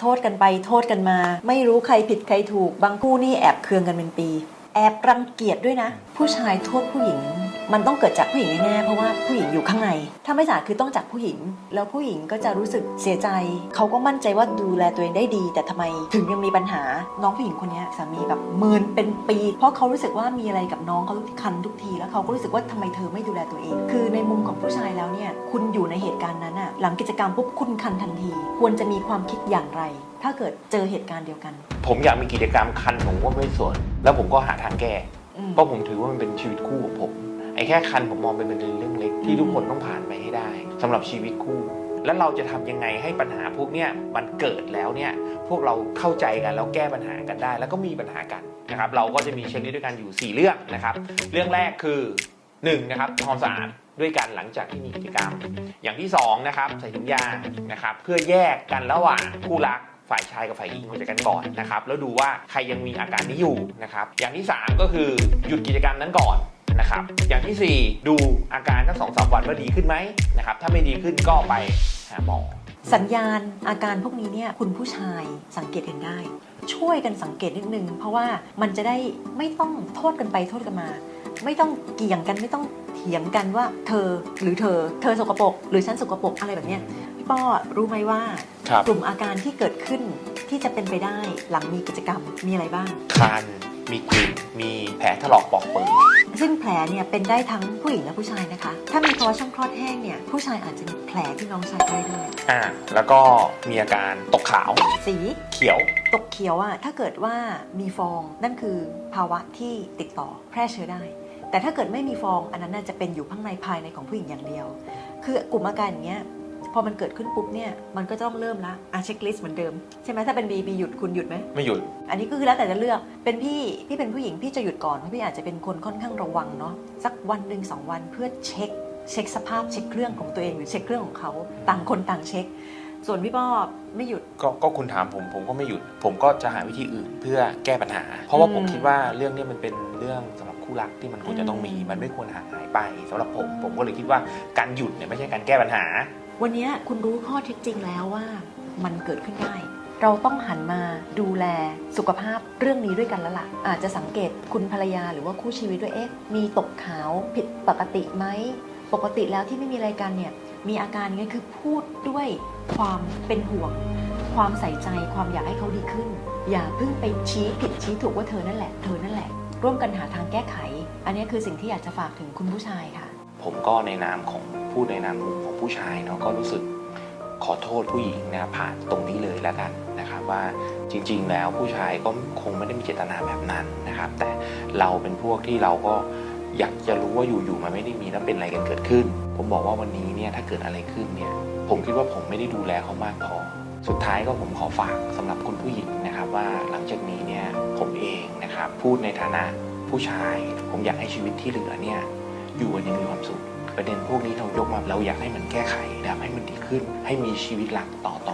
โทษกันไปโทษกันมา ไม่รู้ใครผิดใครถูก บางคู่นี่แอบเคืองกันเป็นปี แอบรังเกียจด้วยนะ ผู้ชายโทษผู้หญิง มันต้องเกิดจากผู้หญิงแน่ๆเพราะว่าผู้หญิงอยู่ข้างใน ถ้าไม่จากคือต้องจากผู้หญิง แล้วผู้หญิงก็จะรู้สึกเสียใจ เขาก็มั่นใจว่าดูแลตัวเองได้ดี แต่ทำไมถึงยังมีปัญหา น้องผู้หญิงคนเนี้ยสามีแบบเมินเป็นปี เพราะเขารู้สึกว่ามีอะไรกับน้องเขาคันทุกที แล้วเขาก็รู้สึกว่าทำไมเธอไม่ดูแลตัวเอง คือในมุมของผู้ชายแล้วเนี่ย คุณอยู่ในเหตุการณ์นั้นอะหลังกิจกรรมปุ๊บคุณคันทันที ควรจะมีความคิดอย่างไร ถ้าเกิดเจอเหตุการณ์เดียวกัน ผมอยากมีกิจกรรมคันผมก็ไม่สนแล้วผมก็หาทางแก้อืมเพราะผมถือว่ามันเป็นชีวิตคู่ของผม ไอ้แค่คันผมมองเป็นเป็นเรื่องเล็กที่ทุกคนต้องผ่านไปให้ได้สำหรับชีวิตคู่ แล้วเราจะทำยังไงให้ปัญหาพวกเนี้ยมันเกิดแล้วเนี่ยพวกเราเข้าใจกันแล้วแก้ปัญหากันได้ แล้วก็มีปัญหากันนะครับเราก็จะมีเช็คลิสต์ด้วยกันอยู่ 4 เรื่องนะครับเรื่องแรกคือ1นะครับทำความสะอาดด้วยกันหลังจากที่มีกิจกรรม อย่างที่2นะครับใส่ถุงยางนะครับเพื่อแยกกันระหว่างคู่รักฝ่ายชายกับฝ่ายหญิงออกจากกันก่อนนะครับแล้วดูว่าใครยังมีอาการนี้อยู่นะครับอย่างที่ 3 ก็คือหยุดกิจกรรมนั้นก่อน นะครับ อย่างทีสี่ 4 ดูอาการทั้งสองสามวันว่าดีขึ้นไหมนะครับ ถ้าไม่ดีขึ้นก็ไปหาหมอ สัญญาณอาการพวกนี้เนี่ยคุณผู้ชายสังเกตเห็นได้ ช่วยกันสังเกตนิดนึง เพราะว่ามันจะได้ไม่ต้องโทษกันไปโทษกันมา ไม่ต้องเกี่ยงกันไม่ต้องเถียงกันว่าเธอหรือเธอ เธอสกปรกหรือฉันสกปรกอะไรแบบเนี้ยพี่ป้อรู้ไหมว่าครับกลุ่มอาการที่เกิดขึ้นที่จะเป็นไปได้หลังมีกิจกรรมมีอะไรบ้างคัน มีกลิ่นมีแผลถลอกปอกเปิดซึ่งแผลเนี่ยเป็นได้ทั้งผู้หญิงและผู้ชายนะคะ ถ้ามีภาวะช่องคลอดแห้งเนี่ยผู้ชายอาจจะมีแผลที่น้องชายได้ด้วย อ่าแล้วก็มีอาการตกขาวสีเขียว ตกเขียวอะถ้าเกิดว่ามีฟองนั่นคือภาวะที่ติดต่อแพร่เชื้อได้ แต่ถ้าเกิดไม่มีฟองอันนั้นน่าจะเป็นอยู่ข้างในภายในของผู้หญิงอย่างเดียว คือกลุ่มอาการอย่างเงี้ย พอมันเกิดขึ้นปุ๊บเนี่ยมันก็จะต้องเริ่มละอะเช็คลิสต์เหมือนเดิมใช่ไหมถ้าเป็นบีบีหยุดคุณหยุดไหมไม่หยุด อันนี้ก็คือแล้วแต่จะเลือกเป็นพี่พี่เป็นผู้หญิงพี่จะหยุดก่อนเพราะพี่อาจจะเป็นคนค่อนข้างระวังเนาะสักวันหนึ่งสองวันเพื่อเช็คเช็คสภาพเช็คเครื่องของตัวเองหรือเช็คเครื่องของเขาต่างคนต่างเช็ค ส่วนพี่ป้อไม่หยุด ก็ก็คุณถามผมผมก็ไม่หยุด ผมก็จะหาวิธีอื่นเพื่อแก้ปัญหา เพราะว่าผมอืมคิดว่าเรื่องเนี้มันเป็นเรื่องสำหรับคู่รักที่มันควรจะต้องมีอืมมันไม่ควรห่างหายไปสำหรับผม ผมก็เลยคิดว่าการหยุดเนี่ยไม่ใช่การแก้ปัญหา วันนี้คุณรู้ข้อเท็จจริงแล้วว่ามันเกิดขึ้นได้ เราต้องหันมาดูแลสุขภาพเรื่องนี้ด้วยกันแล้วล่ะ อาจจะสังเกตคุณภรรยาหรือว่าคู่ชีวิตด้วยเอ๊ะมีตกขาวผิดปกติไหมปกติแล้วที่ไม่มีอะไรกันเนี่ยมีอาการนี้คือพูดด้วยความเป็นห่วง ความใส่ใจความอยากให้เขาดีขึ้น อย่าเพิ่งไปชี้ผิดชี้ถูกว่าเธอนั่นแหละเธอนั่นแหละ ร่วมกันหาทางแก้ไข อันนี้คือสิ่งที่อยากจะฝากถึงคุณผู้ชายค่ะ ผมก็ในนามของพูดในนามมุมของผู้ชายเนาะก็รู้สึกขอโทษผู้หญิงนะผ่านตรงนี้เลยแล้วกันนะครับว่าจริง ๆ แล้วผู้ชายก็คงไม่ได้มีเจตนาแบบนั้นนะครับ แต่เราเป็นพวกที่เราก็อยากจะรู้ว่าอยู่ๆมันไม่ได้มีแล้วเป็นอะไรกันเกิดขึ้น ผมบอกว่าวันนี้เนี่ยถ้าเกิดอะไรขึ้นเนี่ยผมคิดว่าผมไม่ได้ดูแลเขามากพอสุดท้ายก็ผมขอฝากสำหรับคุณผู้หญิงนะครับ ว่าหลังจากนี้เนี่ยผมเองนะครับพูดในฐานะผู้ชาย ผมอยากให้ชีวิตที่เหลือเนี่ย อยู่กันยังมีความสุข ประเด็นพวกนี้เรายกมาเราอยากให้มันแก้ไขนะครับให้มันดีขึ้นให้มีชีวิตหลักต่อต่อ